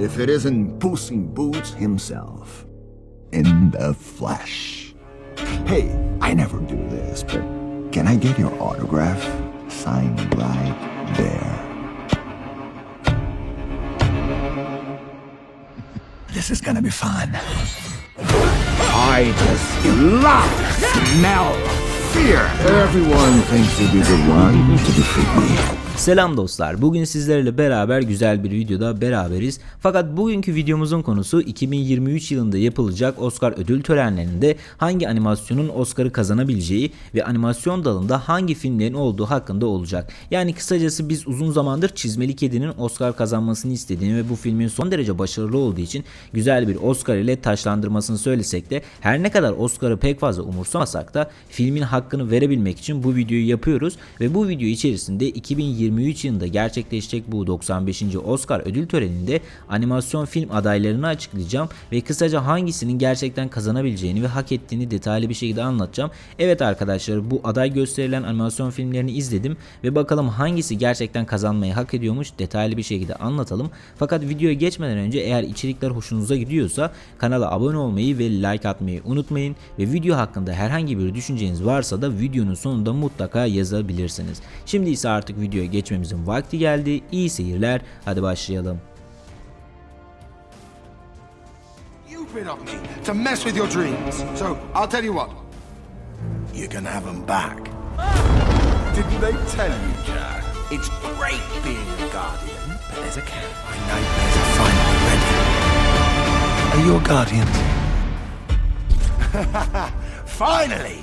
if it isn't Puss in Boots himself. In the flesh. Hey, I never do this, but can I get your autograph? Signed right there. This is gonna be fun. I just love smell of fear. Everyone thinks you'd be the one to defeat me. Selam dostlar. Bugün sizlerle beraber güzel bir videoda beraberiz. Fakat bugünkü videomuzun konusu 2023 yılında yapılacak Oscar ödül törenlerinde hangi animasyonun Oscar'ı kazanabileceği ve animasyon dalında hangi filmlerin olduğu hakkında olacak. Yani kısacası biz uzun zamandır Çizmeli Kedi'nin Oscar kazanmasını istediğini ve bu filmin son derece başarılı olduğu için güzel bir Oscar ile taşlandırmasını söylesek de her ne kadar Oscar'ı pek fazla umursamasak da filmin hakkını verebilmek için bu videoyu yapıyoruz ve bu video içerisinde 2023 yılında gerçekleşecek bu 95. Oscar ödül töreninde animasyon film adaylarını açıklayacağım ve kısaca hangisinin gerçekten kazanabileceğini ve hak ettiğini detaylı bir şekilde anlatacağım. Evet arkadaşlar bu aday gösterilen animasyon filmlerini izledim ve bakalım hangisi gerçekten kazanmayı hak ediyormuş detaylı bir şekilde anlatalım. Fakat videoya geçmeden önce eğer içerikler hoşunuza gidiyorsa kanala abone olmayı ve like atmayı unutmayın ve video hakkında herhangi bir düşünceniz varsa da videonun sonunda mutlaka yazabilirsiniz. Şimdi ise artık videoya geçmemizin vakti geldi. İyi seyirler. Hadi başlayalım. to mess with your dreams. So, I'll tell you what. You can have them back. Didn't they Jack? It's great being a guardian, but there's a catch. My nightmares are finally ready. Are you a guardian? finally!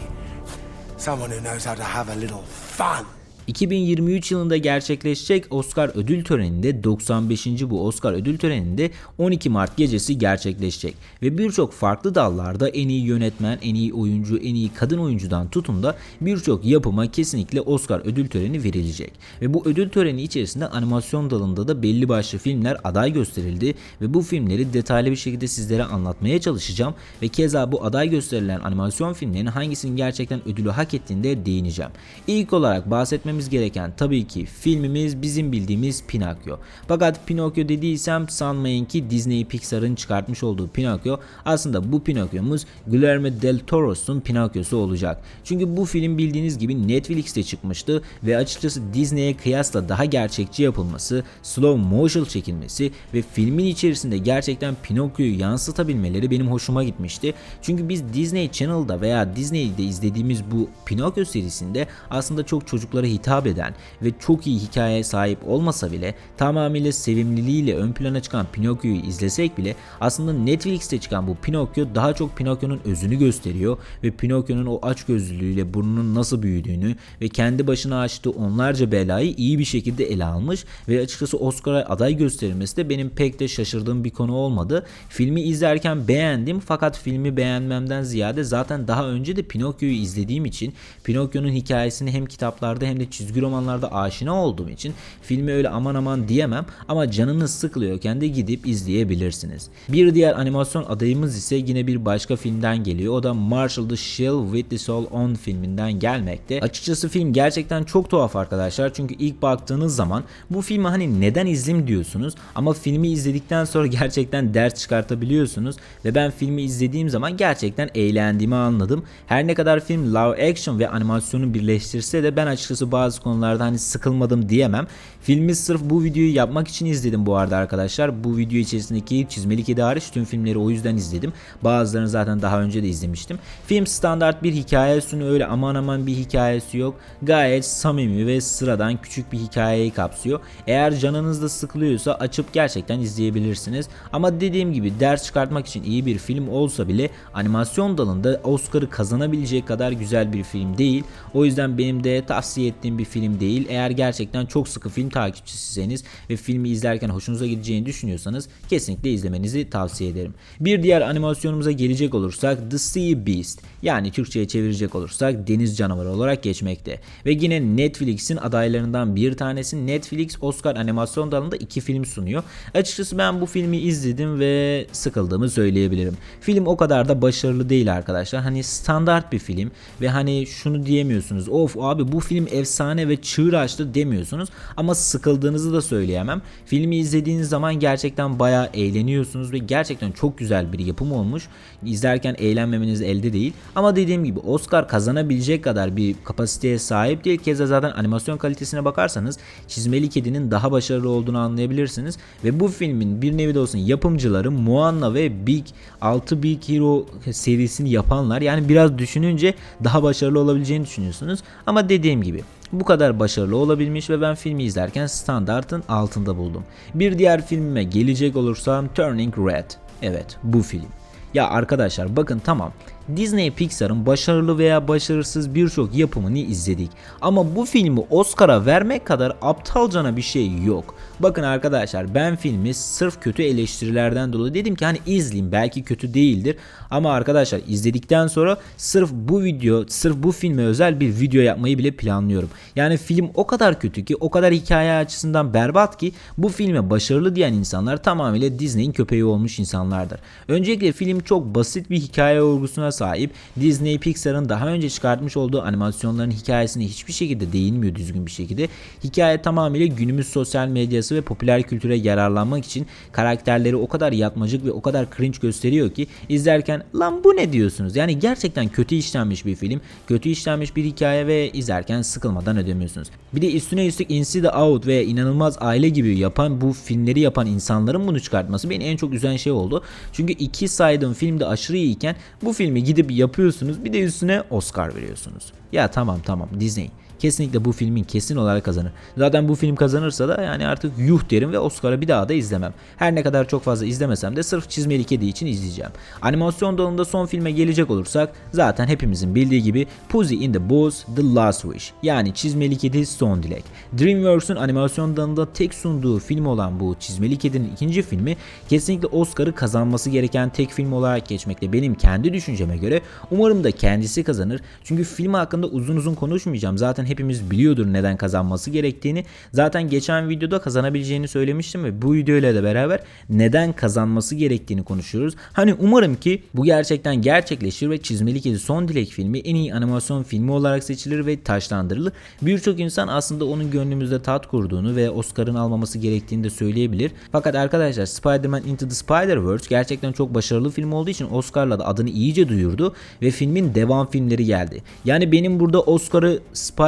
Someone who knows how to have a little fun. 2023 yılında gerçekleşecek Oscar ödül töreninde 95. bu Oscar ödül töreninde 12 Mart gecesi gerçekleşecek ve birçok farklı dallarda en iyi yönetmen, en iyi oyuncu, en iyi kadın oyuncudan tutun da birçok yapıma kesinlikle Oscar ödül töreni verilecek. Ve bu ödül töreni içerisinde animasyon dalında da belli başlı filmler aday gösterildi ve bu filmleri detaylı bir şekilde sizlere anlatmaya çalışacağım ve keza bu aday gösterilen animasyon filmlerin hangisinin gerçekten ödülü hak ettiğinde değineceğim. İlk olarak bahsetmemiz gereken tabii ki filmimiz bizim bildiğimiz Pinokyo. Fakat Pinokyo dediysem sanmayın ki Disney Pixar'ın çıkartmış olduğu Pinokyo aslında bu Pinokyo'muz Guillermo del Toro'sun Pinokyo'su olacak. Çünkü bu film bildiğiniz gibi Netflix'te çıkmıştı ve açıkçası Disney'e kıyasla daha gerçekçi yapılması, slow motion çekilmesi ve filmin içerisinde gerçekten Pinokyo'yu yansıtabilmeleri benim hoşuma gitmişti. Çünkü biz Disney Channel'da veya Disney'de izlediğimiz bu Pinokyo serisinde aslında çok çocuklara hitap eden ve çok iyi hikayeye sahip olmasa bile tamamıyla sevimliliğiyle ön plana çıkan Pinokyo'yu izlesek bile aslında Netflix'te çıkan bu Pinokyo daha çok Pinokyo'nun özünü gösteriyor ve Pinokyo'nun o açgözlülüğüyle burnunun nasıl büyüdüğünü ve kendi başına açtığı onlarca belayı iyi bir şekilde ele almış ve açıkçası Oscar'a aday gösterilmesi de benim pek de şaşırdığım bir konu olmadı. Filmi izlerken beğendim fakat filmi beğenmemden ziyade zaten daha önce de Pinokyo'yu izlediğim için Pinokyo'nun hikayesini hem kitaplarda hem de çizgi romanlarda aşina olduğum için filmi öyle aman aman diyemem ama canınız sıkılıyorken de gidip izleyebilirsiniz. Bir diğer animasyon adayımız ise yine bir başka filmden geliyor. O da Marshall the Shield with the Soul On filminden gelmekte. Açıkçası film gerçekten çok tuhaf arkadaşlar. Çünkü ilk baktığınız zaman bu filmi hani neden izleyeyim diyorsunuz ama filmi izledikten sonra gerçekten ders çıkartabiliyorsunuz ve ben filmi izlediğim zaman gerçekten eğlendiğimi anladım. Her ne kadar film live action ve animasyonu birleştirse de ben açıkçası bazı konularda hani sıkılmadım diyemem. Filmi sırf bu videoyu yapmak için izledim bu arada arkadaşlar. Bu video içerisindeki Çizmeli Kedi hariç tüm filmleri o yüzden izledim. Bazılarını zaten daha önce de izlemiştim. Film standart bir hikaye sunuyor öyle aman aman bir hikayesi yok. Gayet samimi ve sıradan küçük bir hikayeyi kapsıyor. Eğer canınız da sıkılıyorsa açıp gerçekten izleyebilirsiniz. Ama dediğim gibi ders çıkartmak için iyi bir film olsa bile animasyon dalında Oscar'ı kazanabilecek kadar güzel bir film değil. O yüzden benim de tavsiye ettiğim bir film değil. Eğer gerçekten çok sıkı film takipçisiyseniz ve filmi izlerken hoşunuza gideceğini düşünüyorsanız kesinlikle izlemenizi tavsiye ederim. Bir diğer animasyonumuza gelecek olursak The Sea Beast yani Türkçe'ye çevirecek olursak deniz canavarı olarak geçmekte. Ve yine Netflix'in adaylarından bir tanesi Netflix Oscar animasyon dalında iki film sunuyor. Açıkçası ben bu filmi izledim ve sıkıldığımı söyleyebilirim. Film o kadar da başarılı değil arkadaşlar. Hani standart bir film ve hani şunu diyemiyorsunuz. Of abi bu film efsane efsane ve çığır açtı demiyorsunuz ama sıkıldığınızı da söyleyemem. Filmi izlediğiniz zaman gerçekten bayağı eğleniyorsunuz ve gerçekten çok güzel bir yapım olmuş. İzlerken eğlenmemeniz elde değil. Ama dediğim gibi Oscar kazanabilecek kadar bir kapasiteye sahip değil. Keza zaten animasyon kalitesine bakarsanız Çizmeli Kedi'nin daha başarılı olduğunu anlayabilirsiniz. Ve bu filmin bir nevi de olsun yapımcıları Moana ve Big 6 Big Hero serisini yapanlar. Yani biraz düşününce daha başarılı olabileceğini düşünüyorsunuz. Ama dediğim gibi bu kadar başarılı olabilmiş ve ben filmi izlerken standartın altında buldum. Bir diğer filmime gelecek olursam Turning Red. Evet bu film. Ya arkadaşlar bakın tamam Disney Pixar'ın başarılı veya başarısız birçok yapımını izledik. Ama bu filmi Oscar'a vermek kadar aptalcana bir şey yok. Bakın arkadaşlar ben filmi sırf kötü eleştirilerden dolayı dedim ki hani izleyeyim belki kötü değildir. Ama arkadaşlar izledikten sonra sırf bu video, sırf bu filme özel bir video yapmayı bile planlıyorum. Yani film o kadar kötü ki, o kadar hikaye açısından berbat ki bu filme başarılı diyen insanlar tamamıyla Disney'in köpeği olmuş insanlardır. Öncelikle film çok basit bir hikaye olgusuna sahip. Disney Pixar'ın daha önce çıkartmış olduğu animasyonların hikayesine hiçbir şekilde değinmiyor düzgün bir şekilde. Hikaye tamamıyla günümüz sosyal medyası ve popüler kültüre yararlanmak için karakterleri o kadar yatmacık ve o kadar cringe gösteriyor ki izlerken lan bu ne diyorsunuz? Yani gerçekten kötü işlenmiş bir film, kötü işlenmiş bir hikaye ve izlerken sıkılmadan ödemiyorsunuz. Bir de üstüne üstlük Inside Out ve inanılmaz aile gibi yapan bu filmleri yapan insanların bunu çıkartması beni en çok üzen şey oldu. Çünkü iki saydığım filmde aşırı iyiyken bu filmi gidip yapıyorsunuz bir de üstüne Oscar veriyorsunuz. Ya tamam tamam Disney. Kesinlikle bu filmin kesin olarak kazanır. Zaten bu film kazanırsa da yani artık yuh derim ve Oscar'ı bir daha da izlemem. Her ne kadar çok fazla izlemesem de sırf çizmeli kedi için izleyeceğim. Animasyon dalında son filme gelecek olursak zaten hepimizin bildiği gibi Pussy in the Boots The Last Wish yani çizmeli kedi son dilek. DreamWorks'un animasyon dalında tek sunduğu film olan bu çizmeli kedinin ikinci filmi kesinlikle Oscar'ı kazanması gereken tek film olarak geçmekte benim kendi düşünceme göre. Umarım da kendisi kazanır. Çünkü film hakkında uzun uzun konuşmayacağım. Zaten hepimiz biliyordur neden kazanması gerektiğini. Zaten geçen videoda kazanabileceğini söylemiştim ve bu videoyla da beraber neden kazanması gerektiğini konuşuyoruz. Hani umarım ki bu gerçekten gerçekleşir ve Çizmeli Kedi Son Dilek filmi en iyi animasyon filmi olarak seçilir ve taşlandırılır. Birçok insan aslında onun gönlümüzde tat kurduğunu ve Oscar'ın almaması gerektiğini de söyleyebilir. Fakat arkadaşlar Spider-Man Into the Spider-Verse gerçekten çok başarılı film olduğu için Oscar'la da adını iyice duyurdu ve filmin devam filmleri geldi. Yani benim burada Oscar'ı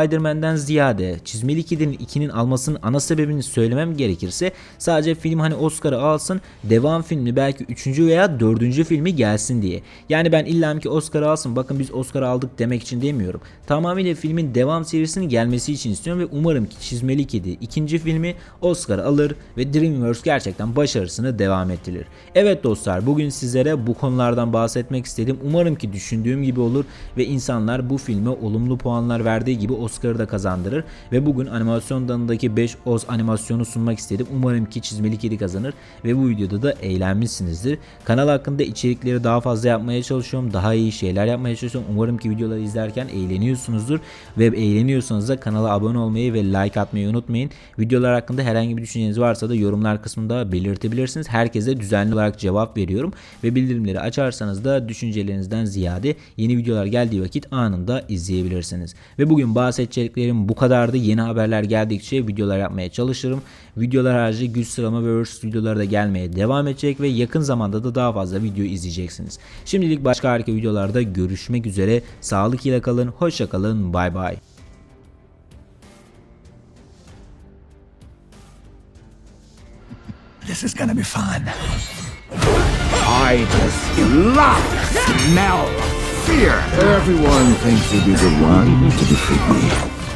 Spider-Man'den ziyade Çizmeli Kedi'nin 2'nin almasının ana sebebini söylemem gerekirse sadece film hani Oscar'ı alsın devam filmi belki 3. veya 4. filmi gelsin diye. Yani ben illa ki Oscar'ı alsın bakın biz Oscar'ı aldık demek için demiyorum. Tamamıyla filmin devam serisinin gelmesi için istiyorum ve umarım ki Çizmeli Kedi ikinci filmi Oscar alır ve DreamWorks gerçekten başarısını devam ettirir. Evet dostlar bugün sizlere bu konulardan bahsetmek istedim. Umarım ki düşündüğüm gibi olur ve insanlar bu filme olumlu puanlar verdiği gibi Oscar'ı da kazandırır ve bugün animasyon dalındaki 5 Oz animasyonu sunmak istedim. Umarım ki Çizmeli Kedi kazanır ve bu videoda da eğlenmişsinizdir. Kanal hakkında içerikleri daha fazla yapmaya çalışıyorum. Daha iyi şeyler yapmaya çalışıyorum. Umarım ki videoları izlerken eğleniyorsunuzdur ve eğleniyorsanız da kanala abone olmayı ve like atmayı unutmayın. Videolar hakkında herhangi bir düşünceniz varsa da yorumlar kısmında belirtebilirsiniz. Herkese düzenli olarak cevap veriyorum ve bildirimleri açarsanız da düşüncelerinizden ziyade yeni videolar geldiği vakit anında izleyebilirsiniz. Ve bugün bahsedeceklerim bu kadardı. Yeni haberler geldikçe videolar yapmaya çalışırım. Videolar harici güç sıralama ve versus videoları da gelmeye devam edecek ve yakın zamanda da daha fazla video izleyeceksiniz. Şimdilik başka harika videolarda görüşmek üzere. Sağlık ile kalın, hoşça kalın, bay bay. This is gonna be fun. I just love smell fear. Everyone thinks you'll be the one to defeat me.